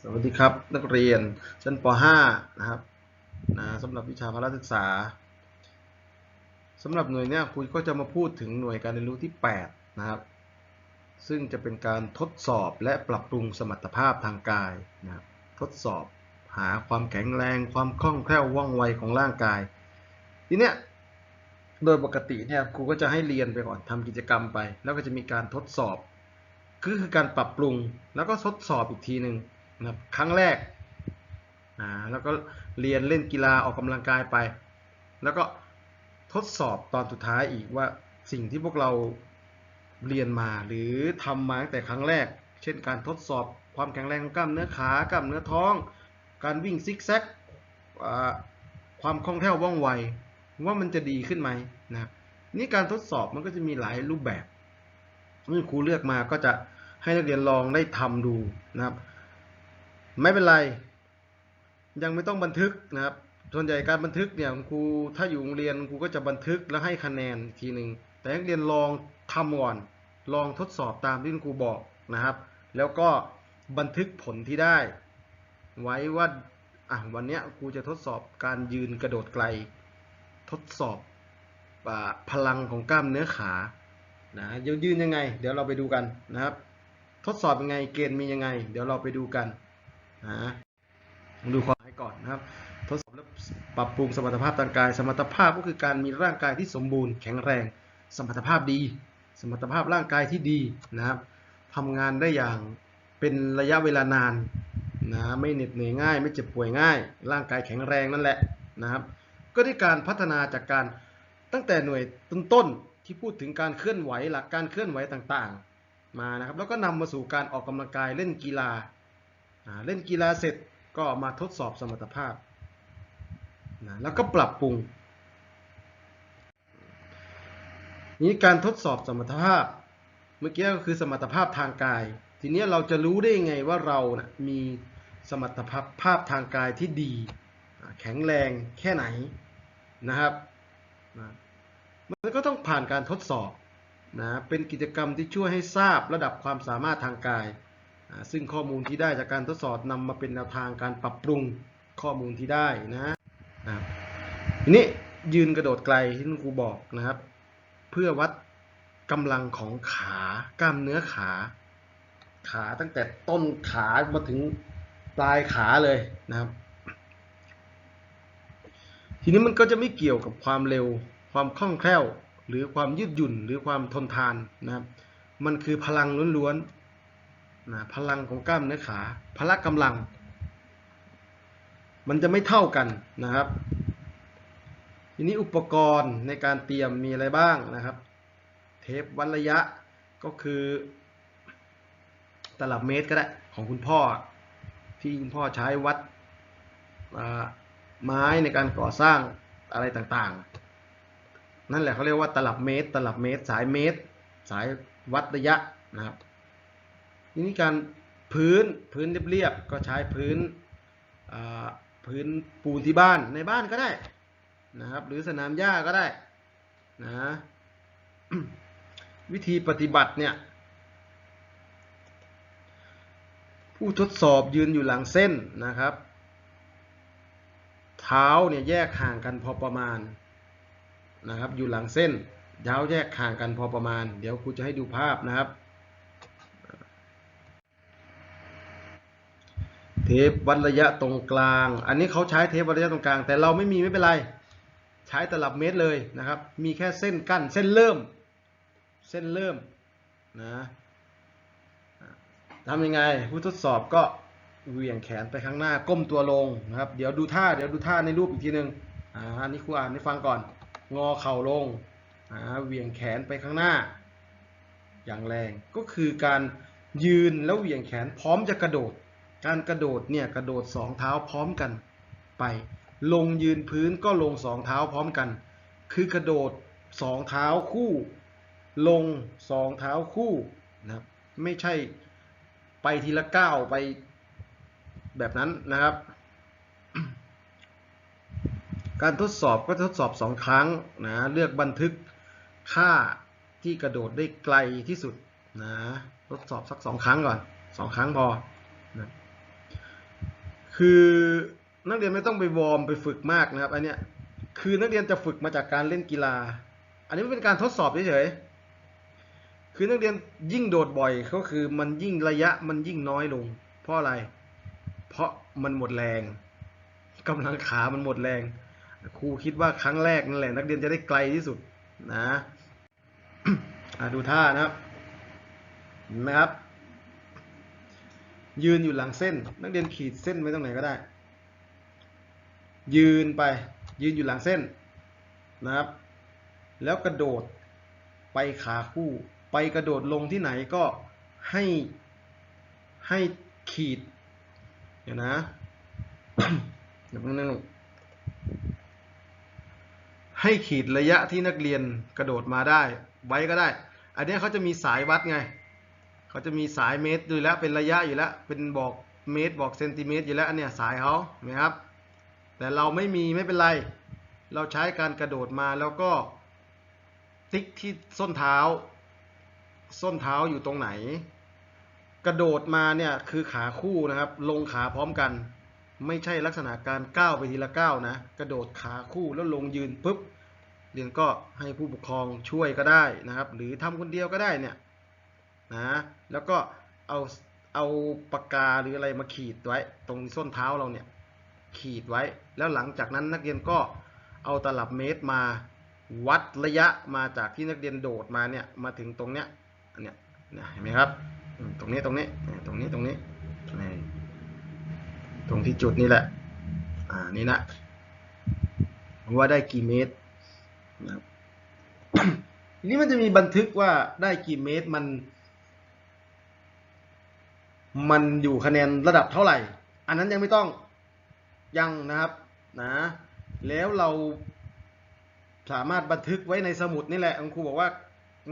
สวัสดีครับนักเรียนชั้นป .5 นะครับนะสำหรับวิชาพละศึกษาสำหรับหน่วยเนี้ยครูก็จะมาพูดถึงหน่วยการเรียนรู้ที่ 8 นะครับ ซึ่งจะเป็นการทดสอบและปรับปรุงสมรรถภาพทางกายนะครับทดสอบหาความแข็งแรง ความคล่องแคล่วว่องไวของร่างกาย ทีเนี้ยโดยปกติเนี่ยครูก็จะให้เรียนไปก่อนทำกิจกรรมไป แล้วก็จะมีการทดสอบ คือคือการปรับปรุงแล้วก็ทดสอบอีกทีหนึ่ง นะครับครั้งแรกอ่าแล้วก็เรียนเล่นกีฬาออกกำลังกายไป แล้วก็ทดสอบตอนสุดท้ายอีกว่าสิ่งที่พวกเราเรียนมาหรือทำมาตั้งแต่ครั้งแรก เช่นการทดสอบความแข็งแรงของกล้ามเนื้อขากล้ามเนื้อท้อง การวิ่งซิกแซกความคล่องแคล่วว่องไวว่ามันจะดีขึ้นไหมนะครับนี่การทดสอบมันก็จะมีหลายรูปแบบนี่ครูเลือกมาก็จะให้นักเรียนลองได้ทำดูนะครับ ไม่เป็นไร ยังไม่ต้องบันทึกนะครับ ส่วนใหญ่การบันทึกเนี่ยครูถ้าอยู่โรงเรียนครูก็จะบันทึกแล้วให้คะแนนทีหนึ่งแต่นักเรียนลองทำก่อน ลองทดสอบตามที่ครูบอกนะครับ แล้วก็บันทึกผลที่ได้ ไว้ว่าอะวันนี้ครูจะทดสอบการยืนกระโดดไกล ทดสอบอพลังของกล้ามเนื้อขานะยวยืนยังไง เดี๋ยวเราไปดูกันนะครับ ทดสอบยังไงเกณฑ์มียังไง เดี๋ยวเราไปดูกัน นะดูความหมายก่อนนะครับ ทดสอบและปรับปรุงสมรรถภาพทางกาย สมรรถภาพก็คือการมีร่างกายที่สมบูรณ์แข็งแรง สมรรถภาพดี สมรรถภาพร่างกายที่ดีนะครับทำงานได้อย่างเป็นระยะเวลานานนะไม่เหน็ดเหนื่อยง่าย ไม่เจ็บป่วยง่าย ร่างกายแข็งแรงนั่นแหละนะครับ ก็ได้การพัฒนาจากการตั้งแต่หน่วยต้นๆที่พูดถึงการเคลื่อนไหวหลักการเคลื่อนไหวต่างๆ มานะครับ แล้วก็นำมาสู่การออกกำลังกายเล่นกีฬา เล่นกีฬาเสร็จก็มาทดสอบสมรรถภาพนะแล้วก็ปรับปรุงนี้การทดสอบสมรรถภาพ เมื่อกี้ก็คือสมรรถภาพทางกาย ทีนี้เราจะรู้ได้ยังไงว่าเรานะมีสมรรถภาพภาพทางกายที่ดี แข็งแรงแค่ไหนนะครับนะมันก็ต้องผ่านการทดสอบนะเป็นกิจกรรมที่ช่วยให้ทราบระดับความสามารถทางกาย ซึ่งข้อมูลที่ได้จากการทดสอบนำมาเป็นแนวทางการปรับปรุงข้อมูลที่ได้นะครับทีนี้ยืนกระโดดไกลที่คุณครูบอกนะครับ เพื่อวัดกำลังของขากล้ามเนื้อขา ขาตั้งแต่ต้นขามาถึงปลายขาเลยนะครับ ทีนี้มันก็จะไม่เกี่ยวกับความเร็ว ความคล่องแคล่ว หรือความยืดหยุ่นหรือความทนทานนะครับ มันคือพลังล้วนๆ นะพลังของกล้ามเนื้อขา พละกำลัง มันจะไม่เท่ากันนะครับ ทีนี้อุปกรณ์ในการเตรียมมีอะไรบ้างนะครับ เทปวัดระยะก็คือตลับเมตรก็ได้ของคุณพ่อ ที่คุณพ่อใช้วัดไม้ในการก่อสร้างอะไรต่างๆ นั่นแหละเขาเรียกว่าตลับเมตร ตลับเมตร สายเมตร สายวัดระยะนะครับ ทีนี้การพื้นพื้นเรียบๆก็ใช้พื้นพื้นปูนที่บ้านในบ้านก็ได้นะครับ หรือสนามหญ้าก็ได้นะวิธีปฏิบัติเนี่ยผู้ทดสอบยืนอยู่หลังเส้นนะครับ เท้าเนี่ยแยกห่างกันพอประมาณนะครับ อยู่หลังเส้นเท้าแยกห่างกันพอประมาณ เดี๋ยวครูจะให้ดูภาพนะครับ เทปวัดระยะตรงกลาง อันนี้เขาใช้เทปวัดระยะตรงกลาง แต่เราไม่มีไม่เป็นไร ใช้ตลับเมตรเลยนะครับ มีแค่เส้นกั้นเส้นเริ่ม เส้นเริ่มนะทำยังไงผู้ทดสอบก็เหวี่ยงแขนไปข้างหน้าก้มตัวลงนะครับ เดี๋ยวดูท่าเดี๋ยวดูท่าในรูปอีกทีหนึ่งอ่าอันนี้ครูอ่านให้ฟังก่อน งอเข่าลงอ่าเหวี่ยงแขนไปข้างหน้า อย่างแรงก็คือการยืนแล้วเหวี่ยงแขนพร้อมจะกระโดด การกระโดดเนี่ยกระโดดสองเท้าพร้อมกันไป ลงยืนพื้นก็ลงสองเท้าพร้อมกัน คือกระโดดสองเท้าคู่ ลงสองเท้าคู่นะครับไม่ใช่ไปทีละก้าวไปแบบนั้นนะครับ การทดสอบก็ทดสอบสองครั้งนะเลือกบันทึกค่าที่กระโดดได้ไกลที่สุดนะทดสอบสักสองครั้งก่อนสองครั้งพอ คือนักเรียนไม่ต้องไปวอร์มไปฝึกมากนะครับ อันเนี้ยคือนักเรียนจะฝึกมาจากการเล่นกีฬา อันนี้เป็นการทดสอบเฉยๆคือนักเรียนยิ่งโดดบ่อยก็คือมันยิ่งระยะมันยิ่งน้อยลง เพราะอะไร เพราะมันหมดแรงกำลังขามันหมดแรง ครูคิดว่าครั้งแรกนั่นแหละ นักเรียนจะได้ไกลที่สุดนะะดูท่านะครับนไหมครับ ยืนอยู่หลังเส้น นักเรียนขีดเส้นไว้ตรงไหนก็ได้ ยืนไปยืนอยู่หลังเส้นนะครับ แล้วกระโดดไปขาคู่ ไปกระโดดลงที่ไหนก็ให้ให้ขีดเดี๋ยวนะเดี๋ยวนึงให้ขีดระยะที่นักเรียนกระโดดมาได้ไว้ก็ได้ อันนี้เขาจะมีสายวัดไง เขาจะมีสายเมตรอยู่แล้วเป็นระยะอยู่แล้วเป็นบอกเมตรบอกเซนติเมตรอยู่แล้วเนี้ยสายเขาเห็นไหมครับ แต่เราไม่มีไม่เป็นไร เราใช้การกระโดดมาแล้วก็ติ๊กที่ส้นเท้า ส้นเท้าอยู่ตรงไหน กระโดดมาเนี่ยคือขาคู่นะครับ ลงขาพร้อมกัน ไม่ใช่ลักษณะการก้าวไปทีละก้าวนะ กระโดดขาคู่แล้วลงยืนปุ๊บเรียนก็ให้ผู้ปกครองช่วยก็ได้นะครับ หรือทำคนเดียวก็ได้เนี่ย นะแล้วก็เอาเอาปากกาหรืออะไรมาขีดไว้ ตรงส้นเท้าเราเนี่ยขีดไว้ แล้วหลังจากนั้นนักเรียนก็เอาตลับเมตรมาวัดระยะมาจากที่นักเรียนโดดมาเนี่ยมาถึงตรงเนี้ยเนี่ยเห็นไหมครับ ตรงนี้ตรงนี้ตรงนี้ตรงนี้ตรงที่จุดนี้แหละอ่านี่นะว่าได้กี่เมตรนะครับทีนี้มันจะมีบันทึกว่าได้กี่เมตรมัน มันอยู่คะแนนระดับเท่าไหร่ อันนั้นยังไม่ต้องยังนะครับนะ แล้วเราสามารถบันทึกไว้ในสมุดนี่แหละครูบอกว่า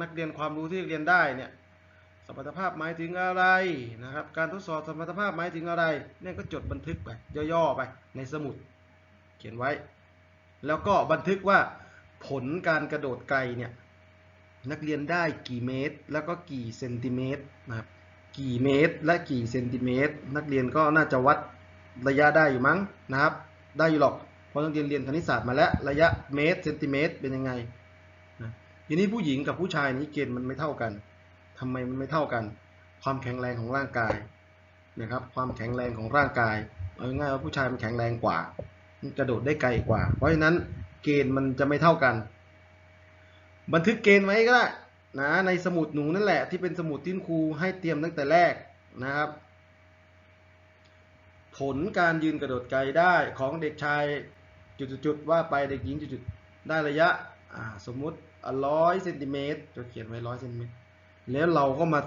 นักเรียนความรู้ที่เรียนได้เนี่ยสมรรถภาพหมายถึงอะไรนะครับ การทดสอบสมรรถภาพหมายถึงอะไรเนี่ยก็จดบันทึกไปย่อๆไปในสมุด เขียนไว้ แล้วก็บันทึกว่าผลการกระโดดไกลเนี่ยนักเรียนได้กี่เมตร แล้วก็กี่เซนติเมตรนะครับ กี่เมตร และกี่เซนติเมตร นักเรียนก็น่าจะวัดระยะได้อยู่มั้งนะครับ ได้อยู่หรอกเพราะนักเรียนเรียนคณิตศาสตร์มาแล้วระยะเมตรเซนติเมตรเป็นยังไงนะทีนี้ผู้หญิงกับผู้ชายนี้เกณฑ์มันไม่เท่ากันทำไมมันไม่เท่ากัน ความแข็งแรงของร่างกายนะครับความแข็งแรงของร่างกายเอาง่ายๆว่าผู้ชายมันแข็งแรงกว่า มันกระโดดได้ไกลกว่า เพราะฉะนั้นเกณฑ์มันจะไม่เท่ากัน บันทึกเกณฑ์ไว้ก็ได้ นะในสมุดหนูนั่นแหละที่เป็นสมุดที่ครูให้เตรียมตั้งแต่แรกนะครับ ผลการยืนกระโดดไกลได้ของเด็กชายจุดๆว่าไปเด็กหญิงจุดๆได้ระยะสมมุติร้อยเซนติเมตรจะเขียนไว้ร้อยเซนติเมตรแล้วเราก็มา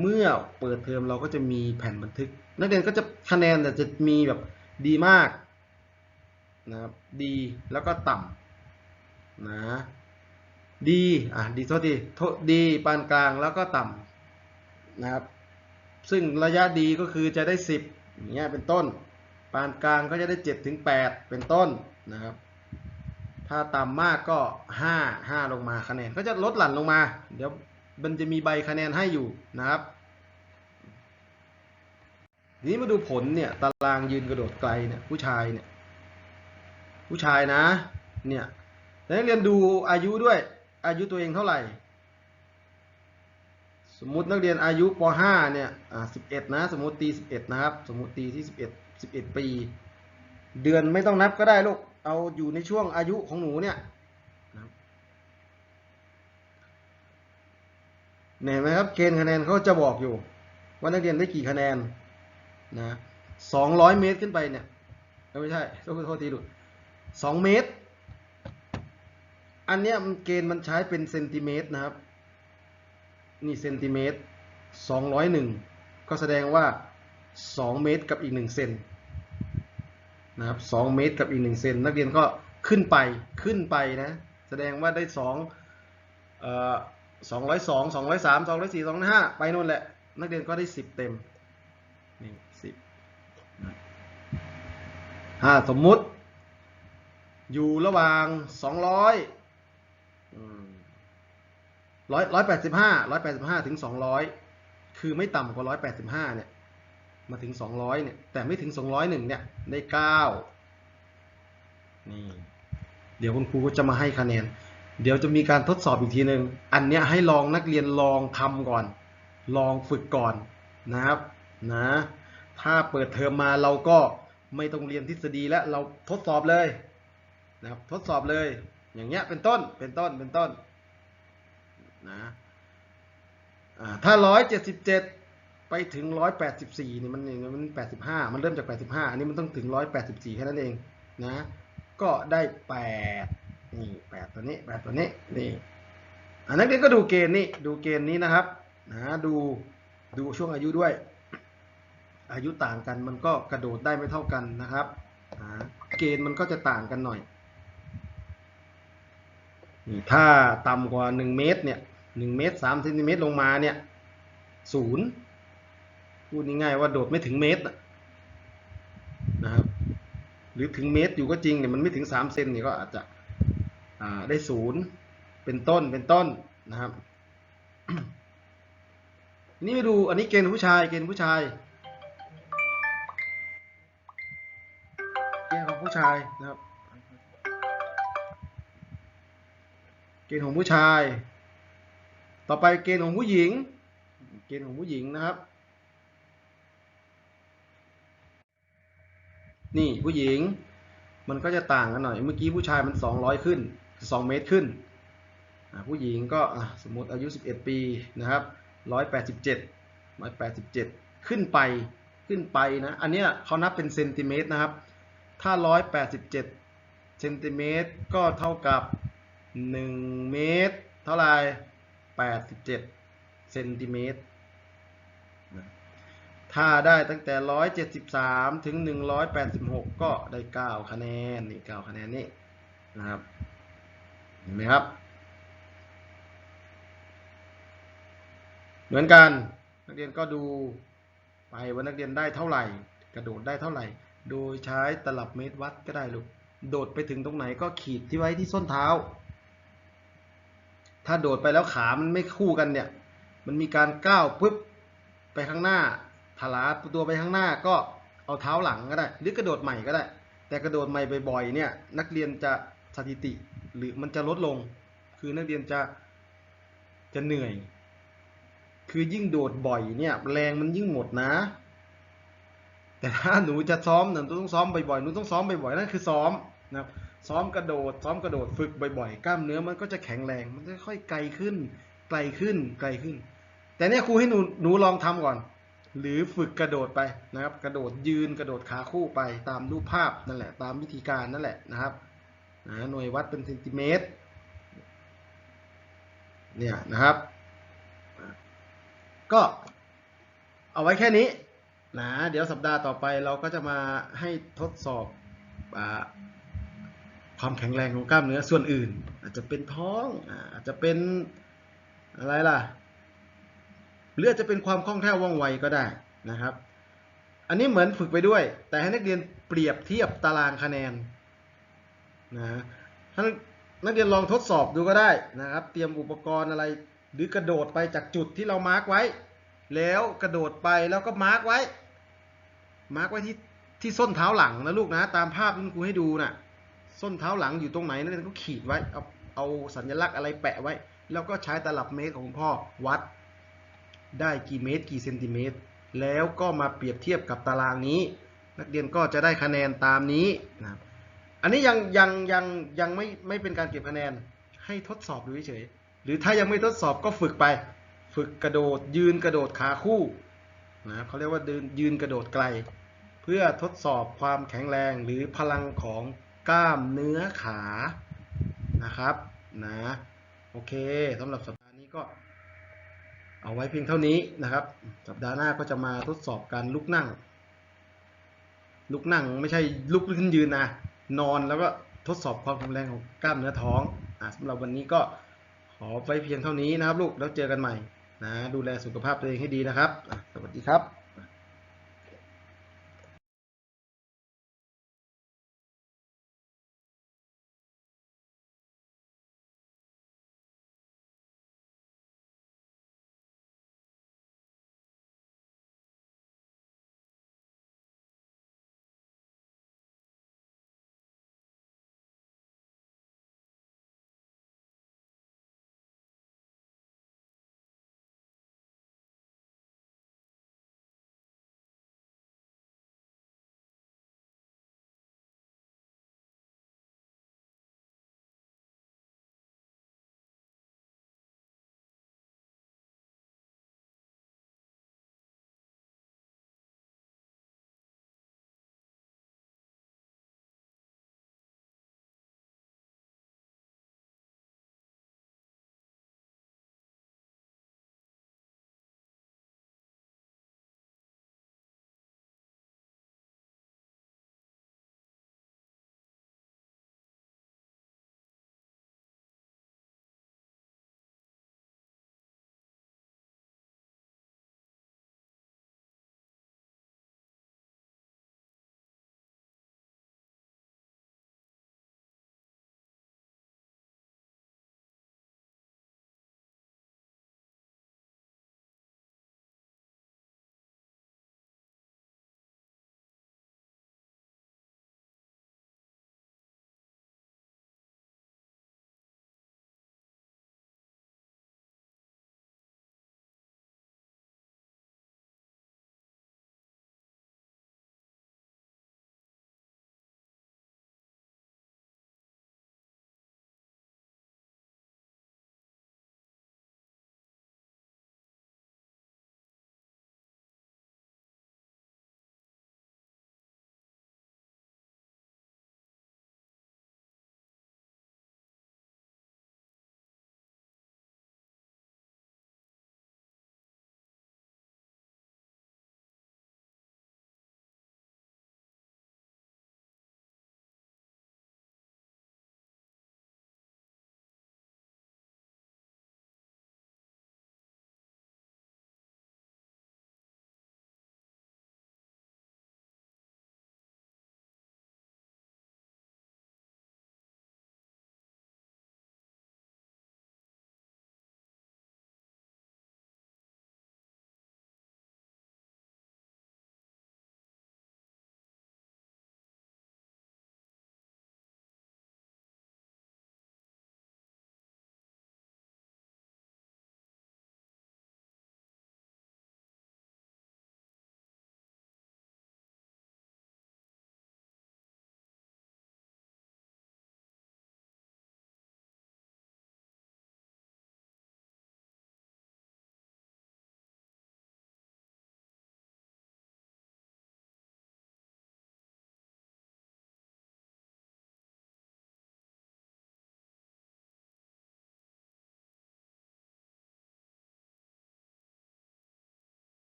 เมื่อเปิดเทอมเราก็จะมีแผ่นบันทึก นักเรียนก็จะคะแนนแต่จะมีแบบดีมากนะครับดีแล้วก็ต่ำนะ ดีอะดีโทษทีโทษดีปานกลางแล้วก็ต่ำนะครับ ซึ่งระยะดีก็คือจะได้ 10อย่างเงี้ยเป็นต้น ปานกลางก็จะได้7ถึง8เป็นต้นนะครับ ถ้าต่ำมากก็ 5 5 ลงมาคะแนนก็จะลดหลั่นลงมา เดี๋ยวมันจะมีใบคะแนนให้อยู่นะครับทีนี้มาดูผลเนี่ยตารางยืนกระโดดไกลเนี่ยผู้ชายเนี่ยผู้ชายนะเนี่ยแต่นักเรียนดูอายุด้วย อายุตัวเองเท่าไหร่ สมมุตินักเรียนอายุป .5 เนี่ยอ่า11นะสมมติตี11นะครับ สมมติตีที่11 11ปี เดือนไม่ต้องนับก็ได้ลูกเอาอยู่ในช่วงอายุของหนูเนี่ยเนี่ยเห็นไหมครับเกณฑ์คะแนนเขาจะบอกอยู่ ว่านักเรียนได้กี่คะแนนนะ200เมตรขึ้นไปเนี่ยไม่ใช่โทษโทษทีลูก2เมตร อันเนี้ยมันเกณฑ์มันใช้เป็นเซนติเมตรนะครับ นี่เซนติเมตรสองร้อยหนึ่งก็แสดงว่าสองเมตรกับอีกหนึ่งเซนนะครับสองเมตรกับอีกหนึ่งเซนนักเรียนก็ขึ้นไปขึ้นไปนะ แสดงว่าได้สองเอ่อสองร้อยสองสองร้อยสามสองร้อยสี่สองร้อยห้าไปนู่นแหละ นักเรียนก็ได้สิบเต็มนี่สิบห้าสมมุติอยู่ระหว่างสอง ร้อยร้อยแปดสิบห้าร้อยแปดสิบห้าถึงสองร้อยคือไม่ต่ำกว่าร้อยแปดสิบห้าเนี่ย มาถึง200เนี่ย แต่ไม่ถึง201เนี่ยได้9นี่ เดี๋ยวคุณครูก็จะมาให้คะแนน เดี๋ยวจะมีการทดสอบอีกทีหนึ่งอันเนี้ยให้ลองนักเรียนลองทำก่อน ลองฝึกก่อนนะครับ นะ ถ้าเปิดเทอมมาเราก็ไม่ต้องเรียนทฤษฎีแล้วเราทดสอบเลยนะครับ ทดสอบเลย อย่างเงี้ยเป็นต้นเป็นต้นเป็นต้นนะถ้าร้อยเจ็ดสิบเจ็ดไปถึงร้อยแปดสิบสี่นี่มันมันแปดสิบห้ามันเริ่มจากแปดสิบห้าอันนี้มันต้องถึงร้อยแปดสิบสี่แค่นั้นเองนะก็ได้แปดนี่แปดตัวนี้แปดตัวนี้นี่อันนักเรียนก็ดูเกณฑ์นี้ดูเกณฑ์นี้นะครับนะดูดูช่วงอายุด้วย อายุต่างกันมันก็กระโดดได้ไม่เท่ากันนะครับเกณฑ์มันก็จะต่างกันหน่อย ถ้าต่ำกว่า 1 เมตรเนี่ย1เมตร3เซนติเมตรลงมาเนี่ยศูนย์พูดง่ายๆว่าโดดไม่ถึงเมตรนะครับหรือถึงเมตรอยู่ก็จริงเนี่ยมันไม่ถึง3เซนเนี่ยก็อาจจะได้ศูนย์เป็นต้นเป็นต้นนะครับนี่มาดูอันนี้เกณฑ์ผู้ชายเกณฑ์ผู้ชายเกณฑ์ของผู้ชายนะครับ เกณฑ์ของผู้ชาย ต่อไปเกณฑ์ของผู้หญิง เกณฑ์ของผู้หญิงนะครับ นี่ผู้หญิง มันก็จะต่างกันหน่อย เมื่อกี้ผู้ชายมัน 200 ขึ้น 2 เมตรขึ้น ผู้หญิงก็สมมติอายุ 11 ปีนะครับ187 187 ขึ้นไป ขึ้นไปนะ อันนี้เขานับเป็นเซนติเมตรนะครับ ถ้า 187 เซนติเมตรก็เท่ากับ 1 เมตร เท่าไหร่87เซนติเมตรถ้าได้ตั้งแต่ 173 ถึง 186 ก็ได้ 9 คะแนน นี่ 9 คะแนนนี่นะครับ เห็นไหมครับ เหมือนกัน นักเรียนก็ดูไปว่านักเรียนได้เท่าไหร่ กระโดดได้เท่าไหร่ โดยใช้ตลับเมตรวัดก็ได้ลูก โดดไปถึงตรงไหนก็ขีดที่ไว้ที่ส้นเท้า ถ้าโดดไปแล้วขามันไม่คู่กันเนี่ย มันมีการก้าวปุ๊บไปข้างหน้าถลาตัวไปข้างหน้าก็เอาเท้าหลังก็ได้ หรือกระโดดใหม่ก็ได้ แต่กระโดดใหม่บ่อยๆเนี่ย นักเรียนจะสถิติหรือมันจะลดลง คือนักเรียนจะจะเหนื่อย คือยิ่งโดดบ่อยเนี่ยแรงมันยิ่งหมดนะ แต่ถ้าหนูจะซ้อมหนูต้องซ้อมบ่อยๆหนูต้องซ้อมบ่อยๆนั่นคือซ้อมนะครับ ซ้อมกระโดด ซ้อมกระโดดฝึกบ่อยๆ กล้ามเนื้อมันก็จะแข็งแรง มันจะค่อยไกลขึ้น ไกลขึ้น ไกลขึ้น แต่เนี่ยครูให้หนูหนูลองทำก่อน หรือฝึกกระโดดไปนะครับ กระโดดยืนกระโดดขาคู่ไปตามรูปภาพนั่นแหละ ตามวิธีการนั่นแหละนะครับนะหน่วยวัดเป็นเซนติเมตร เนี่ยนะครับ ก็เอาไว้แค่นี้นะเดี๋ยวสัปดาห์ต่อไปเราก็จะมาให้ทดสอบอ่า ความแข็งแรงของกล้ามเนื้อส่วนอื่น อาจจะเป็นท้องอาจจะเป็นอะไรล่ะหรืออาจจะเป็นความคล่องแคล่วว่องไวก็ได้นะครับ อันนี้เหมือนฝึกไปด้วย แต่ให้นักเรียนเปรียบเทียบตารางคะแนนนะถ้านักเรียนลองทดสอบดูก็ได้นะครับ เตรียมอุปกรณ์อะไร หรือกระโดดไปจากจุดที่เรามาร์กไว้ แล้วกระโดดไปแล้วก็มาร์กไว้ มาร์กไว้ที่ที่ส้นเท้าหลังนะลูกนะ ตามภาพที่คุณครูให้ดูนะ่ะ ส้นเท้าหลังอยู่ตรงไหนนักเรียนก็ขีดไว้เอาเอาสัญลักษณ์อะไรแปะไว้ แล้วก็ใช้ตลับเมตรของพ่อวัด ได้กี่เมตร กี่เซนติเมตร แล้วก็มาเปรียบเทียบกับตารางนี้ นักเรียนก็จะได้คะแนนตามนี้นะอันนี้ยังยังยังยังไม่ไม่เป็นการเก็บคะแนนให้ทดสอบดูเฉยหรือถ้ายังไม่ทดสอบก็ฝึกไป ฝึกกระโดดยืนกระโดดขาคู่นะเขาเรียกว่ายืนยืนกระโดดไกล เพื่อทดสอบความแข็งแรงหรือพลังของ กล้ามเนื้อขานะครับนะโอเคสำหรับสัปดาห์นี้ก็ เอาไว้เพียงเท่านี้นะครับ สัปดาห์หน้าก็จะมาทดสอบการลุกนั่ง ลุกนั่งไม่ใช่ลุกขึ้นยืนนะนอนแล้วก็ทดสอบความแข็งแรงของกล้ามเนื้อท้องอะสำหรับวันนี้ก็ขอไว้เพียงเท่านี้นะครับลูกแล้วเจอกันใหม่นะดูแลสุขภาพตัวเองให้ดีนะครับ สวัสดีครับ